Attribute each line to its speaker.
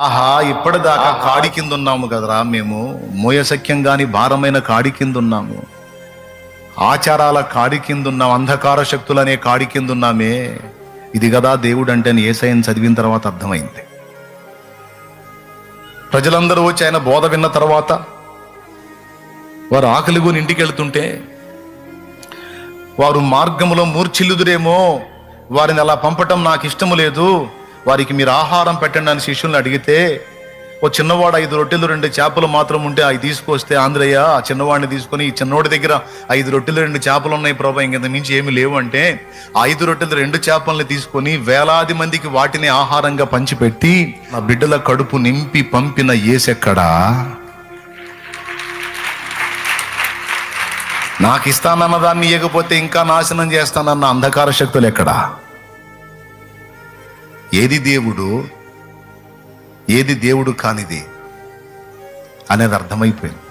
Speaker 1: ఆహా ఇప్పటిదాకా కాడి కింద ఉన్నాము కదరా మేము. మోయసఖ్యం గాని భారమైన కాడి కింద ఉన్నాము ఆచారాల కాడి కింద ఉన్నాం అంధకార శక్తులనే కాడి కింద ఉన్నామే ఇది కదా దేవుడు అంటే అని ఏసైని చదివిన తర్వాత అర్థమైంది. ప్రజలందరూ వచ్చి ఆయన బోధ విన్న తర్వాత వారు ఆకలిగోని ఇంటికి వెళ్తుంటే వారు మార్గములో మూర్ఛిల్లుదురేమో వారిని అలా పంపటం నాకు ఇష్టము లేదు. వారికి మీరు ఆహారం పెట్టండి అని శిష్యుల్ని అడిగితే ఓ చిన్నవాడు ఐదు రొట్టెలు రెండు చేపలు మాత్రం ఉంటే అవి తీసుకొస్తే ఆంధ్రయ్య ఆ చిన్నవాడిని తీసుకొని ఈ చిన్నవాడి దగ్గర ఐదు రొట్టెలు రెండు చేపలు ఉన్నాయి ప్రభా ఇంక మించి ఏమి లేవు అంటే ఐదు రొట్టెలు రెండు చేపల్ని తీసుకొని వేలాది మందికి వాటిని ఆహారంగా పంచిపెట్టి నా బిడ్డల కడుపు నింపి పంపిన ఏసెక్కడా? నాకు ఇస్తానన్న దాన్ని ఇవ్వకపోతే ఇంకా నాశనం చేస్తానన్న అంధకార శక్తులు ఎక్కడా? ఏది దేవుడు ఏది దేవుడు కానిది అనేది అర్థమైపోయింది.